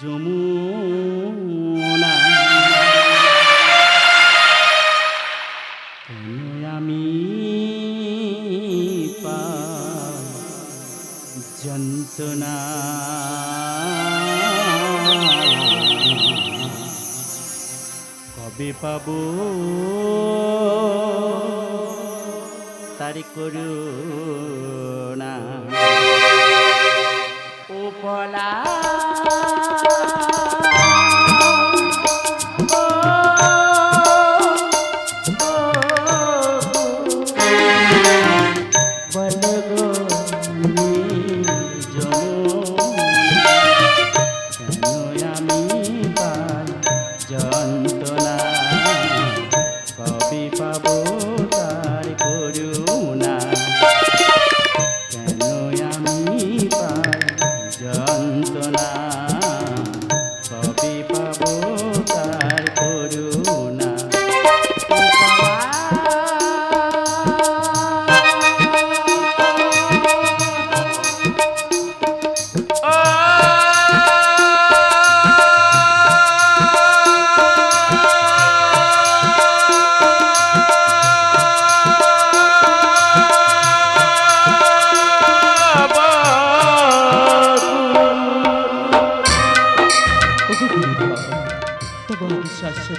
যমুনা। আমি যন্ত্রণা? কবে পাব? তার করুণা। উপলা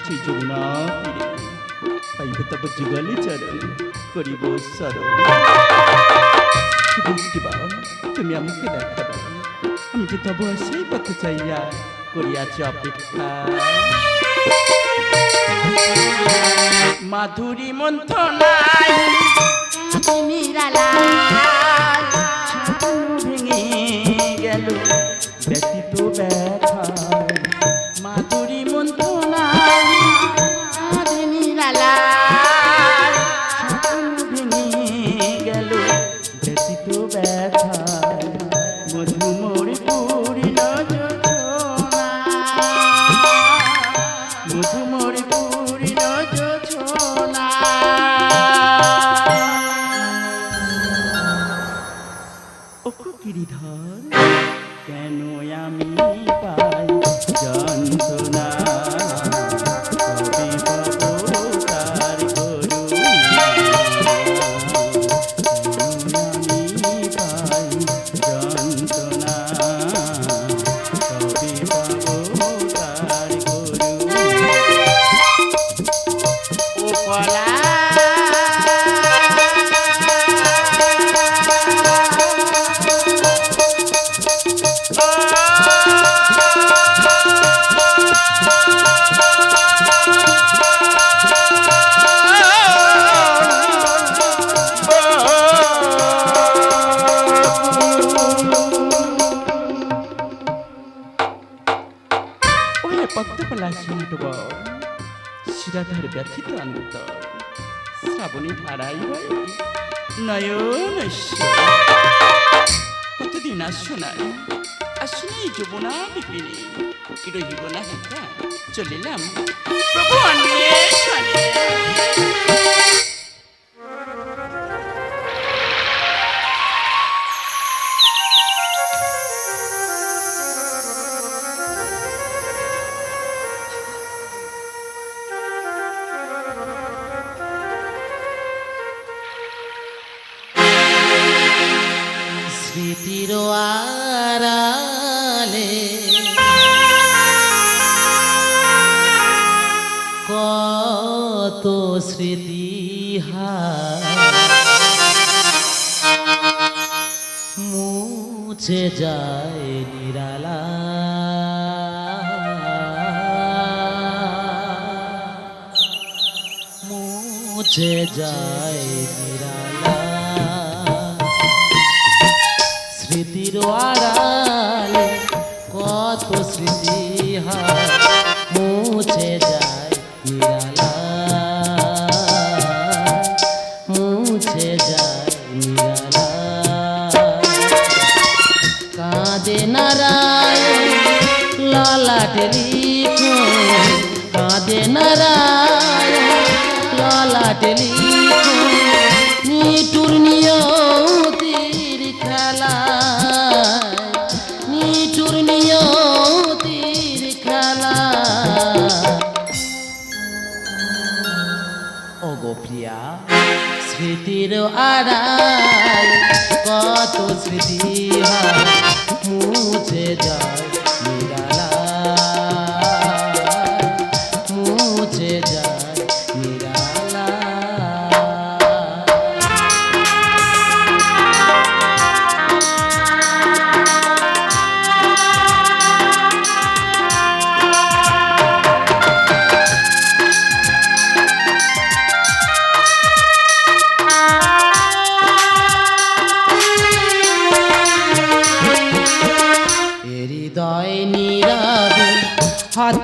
শাশ্বতী যমুনা পাইব তব যুগলে চরণ করিব সরণ শিবা তুমি আমাকে দেখা আমি সেই পথে চাইয়া করিয়াছি অপেক্ষা মাধুরী মন্থনায় গিরিধর ওরে পদ্মপলা শুনটব শিরাধার ব্যথিত অন্ত শ্রাবণী ধারাই নয়ন কতদিন আসছো না আসলে এই যমুনা বিপিনী কি রহিব না চলিলাম প্রভু অন্বেষণে যায় নিরালা। মুছে যায় নিরালা। স্মৃতির আড়ালে কাঁদে নারায়ণ ললাটে লিখো কাঁদে নারায়ণ ললাটে লিখো নিটুর নিয়তির খেলা নিটুর নিয়তির খেলা ওগো প্রিয়া, স্মৃতির আড়াল, কত স্মৃতি হয়।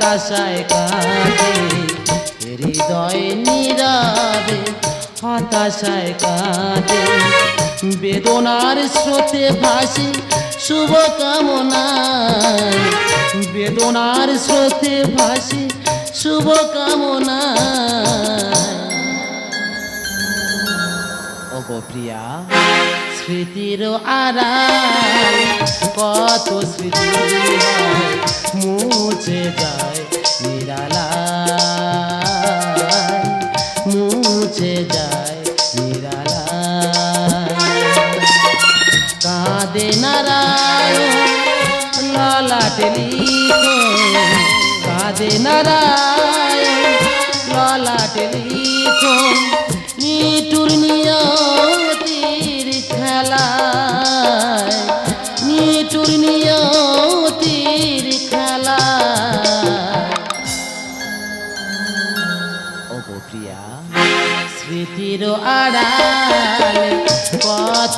হতাশায় কাঁদে, হৃদয় নীরবে, হতাশায় কাঁদে। বেদনার স্রোতে ভাসে শুভ কামনায়। বেদনার স্রোতে ভাসে শুভ কামনায়। ওগো প্রিয়া স্মৃতির আড়াল, কত স্মৃতি মুছে যায় নিরালায় মুছে যায় নিরালায়। কাঁদে নারায়ণ ললাটে লিখো কাঁদে নারায়ণ।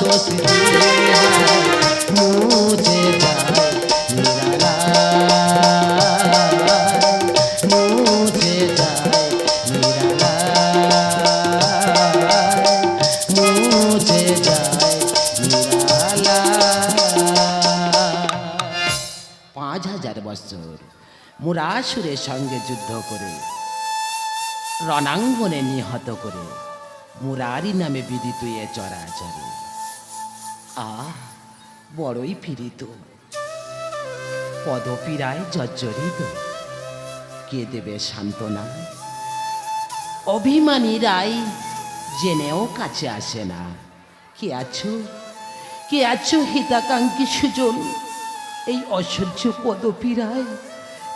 হয়, মুছে যায় মুছে যায় মুছে যায়। পাঁচ হাজার বছর মুরাসুরের সঙ্গে যুদ্ধ করে রণাঙ্গনে নিহত করে মুরারি নামে বিদিত এ চরাচরে আহ বড়ই পীড়িত। পদপীড়ায় জর্জরিত। কে দেবে সান্ত্বনা? অভিমানী রাই জেনেও কাছে আসে না। কে আছো? কে আছো হিতাকাঙ্ক্ষী সুজন? এই অসহ্য পদপীড়ায়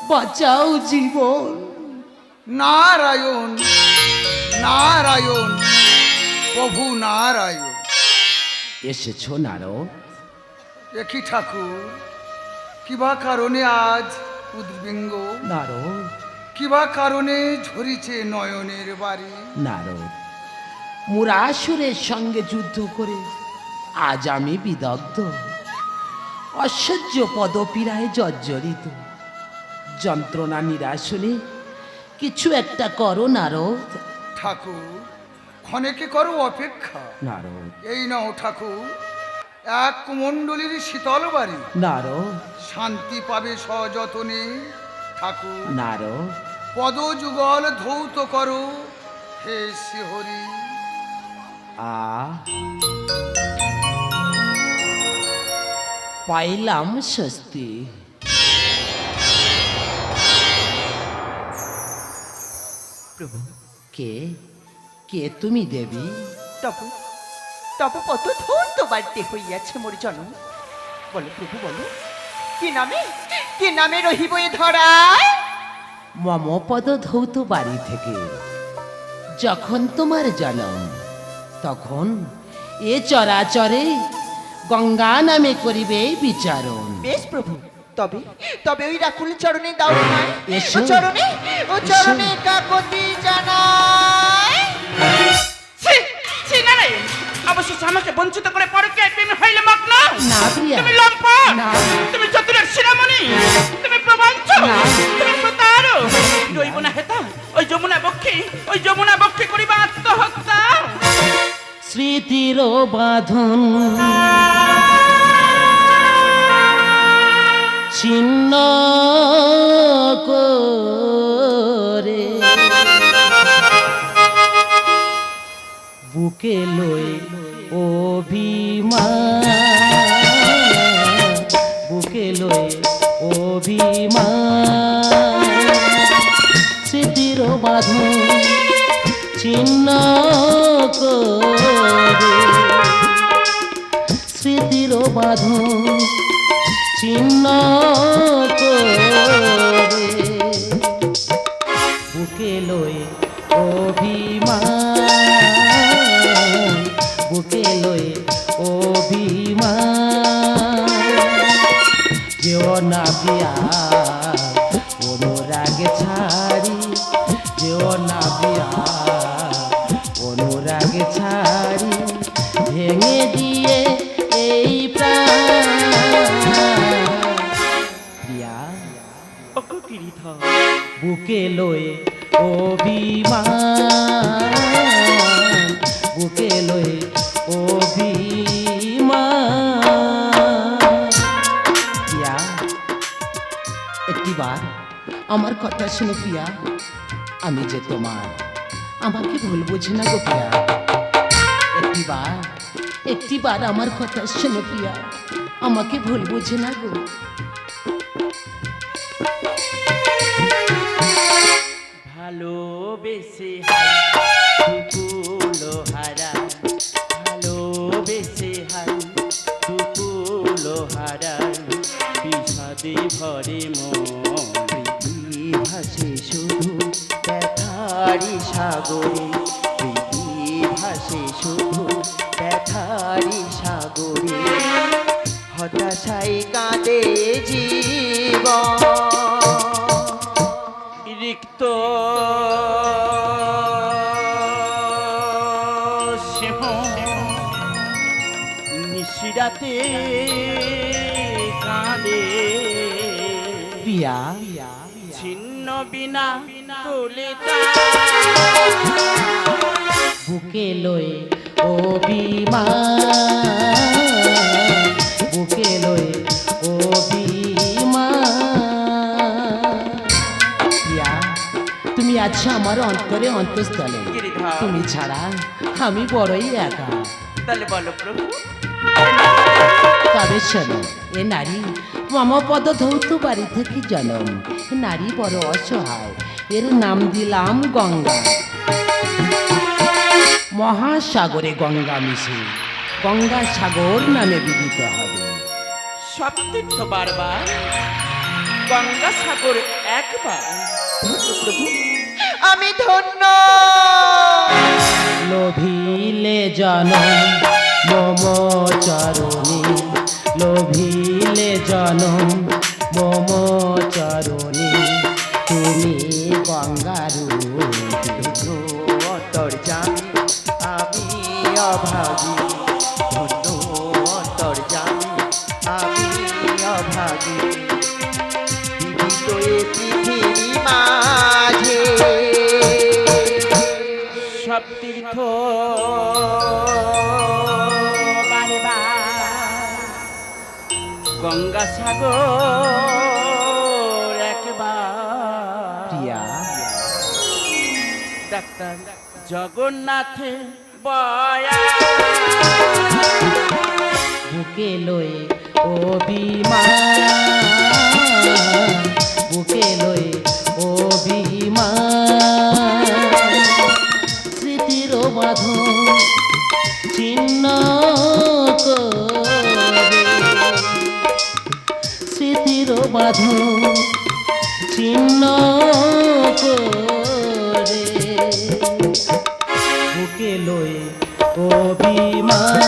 বাঁচাও জীবন। নারায়ণ নারায়ণ, প্রভু নারায়ণ। এসেছ নারদ? একই ঠাকুর কিবা কারণে আজ উদ্বিঙ্গ? নারদ? কিবা কারণে ঝরিছে নয়নের বাড়ি? নারদ মুরাসুরের সঙ্গে যুদ্ধ করে আজ আমি বিদগ্ধ। অসহ্য পদপীড়ায় জর্জরিত। যন্ত্রণা নিরাসনে কিছু একটা করো নারদ। ঠাকুর ক্ষণেকে করো অপেক্ষা? নারদ। এই নাও ঠাকুর এক কুমণ্ডলীর শীতল বাড়ি। নারদ। শান্তি পাবে সযতনে ঠাকুর। নারদ। পদ যুগল ধৌত করো হে শ্রীহরি আ। পাইলাম স্বস্তি। প্রভু কে? কে তুমি দেবী? তব তব কত ধন্য বাড়িতে হইয়াছে মোর জনম বলো প্রভু বলো। কি নামে? কি নামে রহিব এ ধরায়? মম পদ ধৌত বাড়ি থেকে। যখন তোমার জনম তখন এ চরাচরে গঙ্গা নামে করিবে বিচারণ। বেশ প্রভু তবে তবে ওই রাকুল চরণে দাও নয়। ও চরণে ও চরণে কাকতি জানায়। না প্রিয়া। তুমি লম্পট না। তুমি চতুরের শিরামণি তুমি প্রবঞ্চ। তুমি প্রতার রইব না হেতা ওই যমুনা বক্ষে ওই যমুনা বক্ষে করিবা আত্মহত্যা। স্মৃতির বাঁধন। ছিন্ন করে বুকে লয়ে অভিমান। স্মৃতির ছিন্ন করে। বুকে লয়ে অভিমান, বুকে লয়ে অভিমান। যেও না বিয়া অনুরাগে ছাড়ি, যেও না বুকে লয়ে অভিমান, বুকে লয়ে অভিমান। একটিবার আমার কথা শুনে প্রিয়া, আমি যে তোমার, আমাকে ভুল বুঝি না গো প্রিয়া। একটিবার একটিবার আমার কথা শুনে প্রিয়া, আমাকে ভুল বুঝে না গো। ভালোবেসে দুকুলো হারা ভালোবেসে হাই দুকুলো হারা। বিষাদে ভরে প্রীতি ভাসে শুধু ব্যথারি সাগরে। প্রীতি ভাসে শুধু ব্যথারি সাগরে। হতাশাই কাঁদে জীবন। রিক্ত প্রিয়া ছিন্ন বিনা তোলে বুকে লয়ে অভিমান। বুকে লয়ে অভিমান। প্রিয়া তুমি আছো আমার অন্তরে অন্তঃস্থলে। তুমি ছাড়া আমি বড়ই একা। তাহলে বলো প্রভু। তবে শোনো এ নারী মমপদ ধৌত বাড়ি থেকে জনম নারী বড় অসহায় এর নাম দিলাম গঙ্গা। মহাসাগরে গঙ্গা মিশে গঙ্গা সাগর নামে বিদিত হবে। সব তীর্থ বারবার গঙ্গা সাগর একবার। প্রভু আমি ধন্য। লোভিলে জন মম চরণী লোভিলে জন মম চরণে তুমি গঙ্গারু সাগর একবার। প্রিয়া। ডাক্তার জগন্নাথে বয়া। বুকে লয়ে অভিমান বুকে লয়ে অভিমান। স্মৃতির বাঁধন চিহ্ন বাঁধন চিহ্ন করে। বুকে লই অভিমান